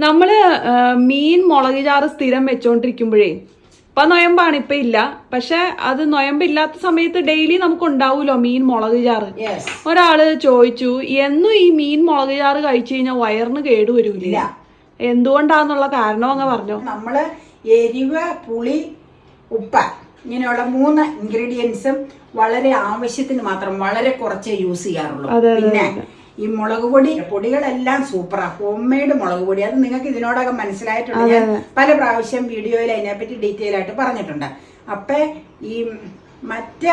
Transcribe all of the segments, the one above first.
നമ്മൾ ആ, മീൻ മുളക് ചാറ് സ്ഥിരം വെച്ചോണ്ടിരിക്കുമ്പോഴേ ഇപ്പൊ നൊയമ്പാണ് ഇപ്പൊ ഇല്ല. പക്ഷെ അത് നൊയമ്പില്ലാത്ത സമയത്ത് ഡെയിലി നമുക്ക് ഉണ്ടാവൂലോ മീൻ മുളക് ചാറ് ഒരാൾ ചോദിച്ചു എന്നും ഈ മീൻ മുളക് ചാറ് കഴിച്ചു കഴിഞ്ഞാൽ വയറിന് കേടുവരൂല. എന്തുകൊണ്ടാന്നുള്ള കാരണം അങ്ങ് പറഞ്ഞു. നമ്മൾ എരിവ് പുളി ഉപ്പ് ഇങ്ങനെയുള്ള മൂന്ന് ഇൻഗ്രീഡിയൻസും വളരെ ആവശ്യത്തിന് മാത്രം വളരെ കുറച്ചേ യൂസ് ചെയ്യാറുള്ളൂ. പിന്നെ ഈ മുളക് പൊടി പൊടികളെല്ലാം സൂപ്പറാ ഹോം മെയ്ഡ് മുളക് പൊടി. അത് നിങ്ങൾക്ക് ഇതിനോടകം മനസ്സിലായിട്ടുണ്ട്. ഞാൻ പല പ്രാവശ്യം വീഡിയോയിൽ അതിനെപ്പറ്റി ഡീറ്റെയിൽ ആയിട്ട് പറഞ്ഞിട്ടുണ്ട്. അപ്പൊ ഈ മറ്റ്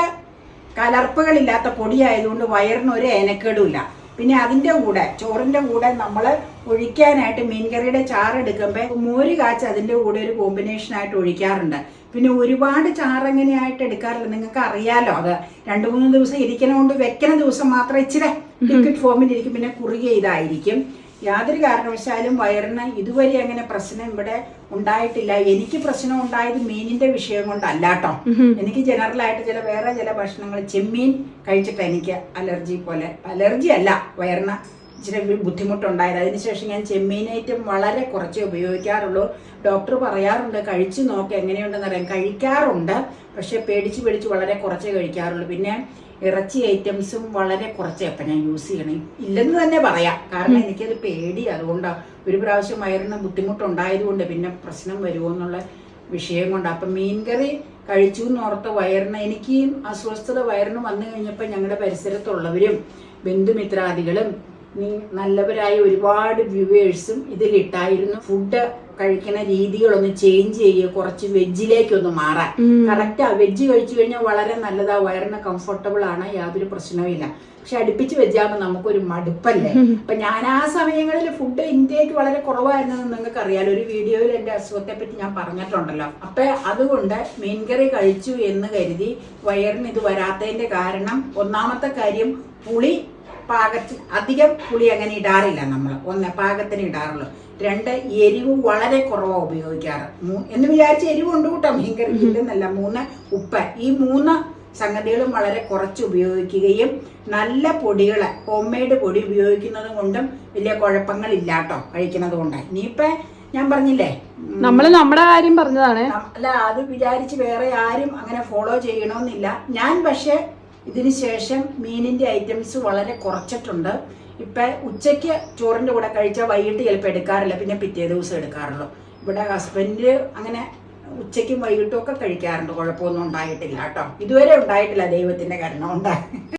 കലർപ്പുകളില്ലാത്ത പൊടിയായതുകൊണ്ട് വയറിന് ഒരു ഏനക്കേടുമില്ല പിന്നെ അതിന്റെ കൂടെ ചോറിന്റെ കൂടെ നമ്മൾ ഒഴിക്കാനായിട്ട് മീൻകറിയുടെ ചാറ് എടുക്കുമ്പോൾ മോര് കാച്ച് അതിന്റെ കൂടെ ഒരു കോമ്പിനേഷൻ ആയിട്ട് ഒഴിക്കാറുണ്ട്. പിന്നെ ഒരുപാട് ചാറങ്ങനെയായിട്ട് എടുക്കാറില്ല. നിങ്ങൾക്ക് അറിയാലോ അത്. രണ്ടു മൂന്ന് ദിവസം ഇരിക്കണ വെക്കണ ദിവസം മാത്രം ഇച്ചിരി ലിക്വിഡ് ഫോമിൽ ഇരിക്കും. പിന്നെ കുറുകിയ ഇതായിരിക്കും. യാതൊരു കാരണവശാലും വയറിന് ഇതുവരെ അങ്ങനെ പ്രശ്നം ഇവിടെ ഉണ്ടായിട്ടില്ല. എനിക്ക് പ്രശ്നം ഉണ്ടായത് മീനിന്റെ വിഷയം കൊണ്ടല്ല കേട്ടോ എനിക്ക് ജനറൽ ആയിട്ട് ചില വേറെ ചില ഭക്ഷണങ്ങൾ ചെമ്മീൻ കഴിച്ചിട്ട് എനിക്ക് അലർജി പോലെ അലർജി അല്ല വയറിന് ഇച്ചിരി ബുദ്ധിമുട്ടുണ്ടായത്. അതിനുശേഷം ഞാൻ ചെമ്മീൻ ഐറ്റം വളരെ കുറച്ചേ ഉപയോഗിക്കാറുള്ളൂ. ഡോക്ടർ പറയാറുണ്ട് കഴിച്ചു നോക്ക് എങ്ങനെയുണ്ടെന്ന് അറിയാം. കഴിക്കാറുണ്ട് പക്ഷേ പേടിച്ച് പേടിച്ച് വളരെ കുറച്ചേ കഴിക്കാറുള്ളൂ. പിന്നെ ഇറച്ചി ഐറ്റംസും വളരെ കുറച്ചേ അപ്പം ഞാൻ യൂസ് ചെയ്യണേ. ഇല്ലെന്ന് തന്നെ പറയാം. കാരണം എനിക്കത് പേടി. അതുകൊണ്ടാണ് ഒരു പ്രാവശ്യം വയറിന് ബുദ്ധിമുട്ടുണ്ടായതുകൊണ്ട് പിന്നെ പ്രശ്നം വരുമോ എന്നുള്ള വിഷയം കൊണ്ട്. അപ്പം മീൻകറി കഴിച്ചു എന്നോർത്ത് വയറിന് എനിക്ക് അസ്വസ്ഥത വയറിന് വന്നു കഴിഞ്ഞപ്പോൾ ഞങ്ങളുടെ പരിസരത്തുള്ളവരും ബന്ധുമിത്രാദികളും നല്ലവരായ ഒരുപാട് വ്യൂവേഴ്സും ഇതിലിട്ടായിരുന്നു. ഫുഡ് കഴിക്കുന്ന രീതികളൊന്ന് ചേഞ്ച് ചെയ്യുക കുറച്ച് വെജിലേക്കൊന്ന് മാറാൻ. കറക്റ്റാ വെജ് കഴിച്ചു കഴിഞ്ഞാൽ വളരെ നല്ലതാ വയറിന് കംഫർട്ടബിൾ ആണ് യാതൊരു പ്രശ്നവുമില്ല പക്ഷെ അടുപ്പിച്ച് വെച്ചാകുമ്പോൾ നമുക്കൊരു മടുപ്പല്ലേ? അപ്പൊ ഞാൻ ആ സമയങ്ങളിൽ ഫുഡ് ഇന്ത്യയ്ക്ക് വളരെ കുറവായിരുന്നെന്ന് നിങ്ങൾക്ക് അറിയാലോ ഒരു വീഡിയോയിൽ എന്റെ അസുഖത്തെ പറ്റി ഞാൻ പറഞ്ഞിട്ടുണ്ടല്ലോ. അപ്പൊ അതുകൊണ്ട് മീൻകറി കഴിച്ചു എന്ന് കരുതി വയറിന് ഇത് വരാത്തതിന്റെ കാരണം ഒന്നാമത്തെ കാര്യം പുളി പാകത്തിന് അധികം പുളി അങ്ങനെ ഇടാറില്ല നമ്മൾ ഒന്ന് പാകത്തിന് ഇടാറുള്ളൂ. രണ്ട് എരിവ് വളരെ കുറവാണ് ഉപയോഗിക്കാറ്. എന്ന് വിചാരിച്ച് എരിവ് ഉണ്ട് കൂട്ടോ മീൻകറി ഇല്ലെന്നല്ല. മൂന്ന് ഉപ്പ്. ഈ മൂന്ന് സംഗതികളും വളരെ കുറച്ച് ഉപയോഗിക്കുകയും നല്ല പൊടികൾ ഹോം മെയ്ഡ് പൊടി ഉപയോഗിക്കുന്നത് കൊണ്ടും വലിയ കുഴപ്പങ്ങൾ ഇല്ലാട്ടോ കഴിക്കുന്നത് കൊണ്ട്. ഇനിയിപ്പോ ഞാൻ പറഞ്ഞില്ലേ? നമ്മൾ നമ്മുടെ കാര്യം പറഞ്ഞതാണ്. അല്ല അത് വിചാരിച്ച് വേറെ ആരും അങ്ങനെ ഫോളോ ചെയ്യണമെന്നില്ല ഞാൻ പക്ഷേ ഇതിന് ശേഷം മീനിന്റെ ഐറ്റംസ് വളരെ കുറച്ചിട്ടുണ്ട്. ഇപ്പൊ ഉച്ചയ്ക്ക് ചോറിന്റെ കൂടെ കഴിച്ചാൽ വൈകിട്ട് ചിലപ്പോൾ എടുക്കാറില്ല. പിന്നെ പിറ്റേ ദിവസം എടുക്കാറുള്ളൂ. ഇവിടെ ഹസ്ബൻഡ് അങ്ങനെ ഉച്ചയ്ക്കും വൈകിട്ടും ഒക്കെ കഴിക്കാറുണ്ട്. കുഴപ്പമൊന്നും ഉണ്ടായിട്ടില്ല കേട്ടോ. ഇതുവരെ ഉണ്ടായിട്ടില്ല ദൈവത്തിന്റെ കരുണ ഉണ്ടായി